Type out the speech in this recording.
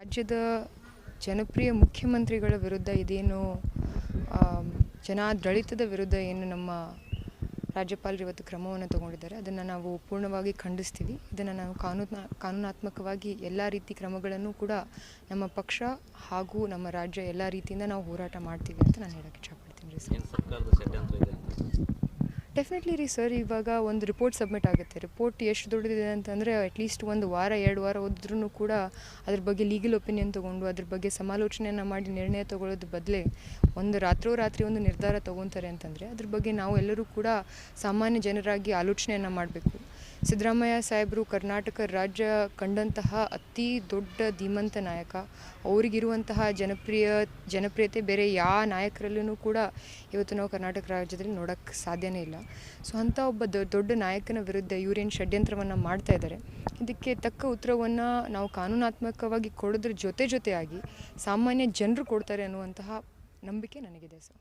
ರಾಜ್ಯದ ಜನಪ್ರಿಯ ಮುಖ್ಯಮಂತ್ರಿಗಳ ವಿರುದ್ಧ ಇದೇನು ಜನಾಡಳಿತದ ವಿರುದ್ಧ ಏನು ನಮ್ಮ ರಾಜ್ಯಪಾಲರು ಇವತ್ತು ಕ್ರಮವನ್ನು ತಗೊಂಡಿದ್ದಾರೆ. ಅದನ್ನು ನಾವು ಪೂರ್ಣವಾಗಿ ಖಂಡಿಸ್ತೀವಿ. ಇದನ್ನು ನಾವು ಕಾನೂನ, ಕಾನೂನಾತ್ಮಕವಾಗಿ ಎಲ್ಲ ರೀತಿ ಕ್ರಮಗಳನ್ನು ಕೂಡ ನಮ್ಮ ಪಕ್ಷ ಹಾಗೂ ನಮ್ಮ ರಾಜ್ಯ ಎಲ್ಲ ರೀತಿಯಿಂದ ನಾವು ಹೋರಾಟ ಮಾಡ್ತೀವಿ ಅಂತ ನಾನು ಹೇಳೋಕ್ಕೆ ಇಷ್ಟಪಡ್ತೀನಿ ರೀ ಸರ್ ಏನು ಸರ್ಕಾರದ ಷಡ್ಯಂತ್ರ ಇದೆ ಅಂತ ಡೆಫಿನೆಟ್ಲಿ ರೀ ಸರ್ ಇವಾಗ ಒಂದು ರಿಪೋರ್ಟ್ ಸಬ್ಮಿಟ್ ಆಗುತ್ತೆ. ರಿಪೋರ್ಟ್ ಎಷ್ಟು ದೊಡ್ಡದಿದೆ ಅಂತಂದರೆ ಅಟ್ಲೀಸ್ಟ್ ಒಂದು ವಾರ, ಎರಡು ವಾರ ಹೋದ್ರೂ ಕೂಡ ಅದ್ರ ಬಗ್ಗೆ ಲೀಗಲ್ ಒಪಿನಿಯನ್ ತೊಗೊಂಡು, ಅದ್ರ ಬಗ್ಗೆ ಸಮಾಲೋಚನೆಯನ್ನು ಮಾಡಿ ನಿರ್ಣಯ ತಗೊಳ್ಳೋದು ಬದಲೇ ಒಂದು ರಾತ್ರೋರಾತ್ರಿ ಒಂದು ನಿರ್ಧಾರ ತೊಗೊತಾರೆ ಅಂತಂದರೆ, ಅದ್ರ ಬಗ್ಗೆ ನಾವು ಎಲ್ಲರೂ ಕೂಡ ಸಾಮಾನ್ಯ ಜನರಾಗಿ ಆಲೋಚನೆಯನ್ನು ಮಾಡಬೇಕು. ಸಿದ್ದರಾಮಯ್ಯ ಸಾಹೇಬರು ಕರ್ನಾಟಕ ರಾಜ್ಯ ಕಂಡಂತಹ ಅತಿ ದೊಡ್ಡ ಧೀಮಂತ ನಾಯಕ. ಅವರಿಗಿರುವಂತಹ ಜನಪ್ರಿಯ, ಜನಪ್ರಿಯತೆ ಬೇರೆ ಯಾವ ನಾಯಕರಲ್ಲೂ ಕೂಡ ಇವತ್ತು ನಾವು ಕರ್ನಾಟಕ ರಾಜ್ಯದಲ್ಲಿ ನೋಡೋಕ್ಕೆ ಸಾಧ್ಯನೇ ಇಲ್ಲ. ಸೊ ಅಂಥ ಒಬ್ಬ ದೊಡ್ಡ ನಾಯಕನ ವಿರುದ್ಧ ಇವರೇನು ಷಡ್ಯಂತ್ರವನ್ನು ಮಾಡ್ತಾ ಇದ್ದಾರೆ ಇದಕ್ಕೆ ತಕ್ಕ ಉತ್ತರವನ್ನು ನಾವು ಕಾನೂನಾತ್ಮಕವಾಗಿ ಕೊಡೋದ್ರ ಜೊತೆ ಜೊತೆಯಾಗಿ ಸಾಮಾನ್ಯ ಜನರು ಕೊಡ್ತಾರೆ ಅನ್ನುವಂತಹ ನಂಬಿಕೆ ನನಗಿದೆ ಸರ್.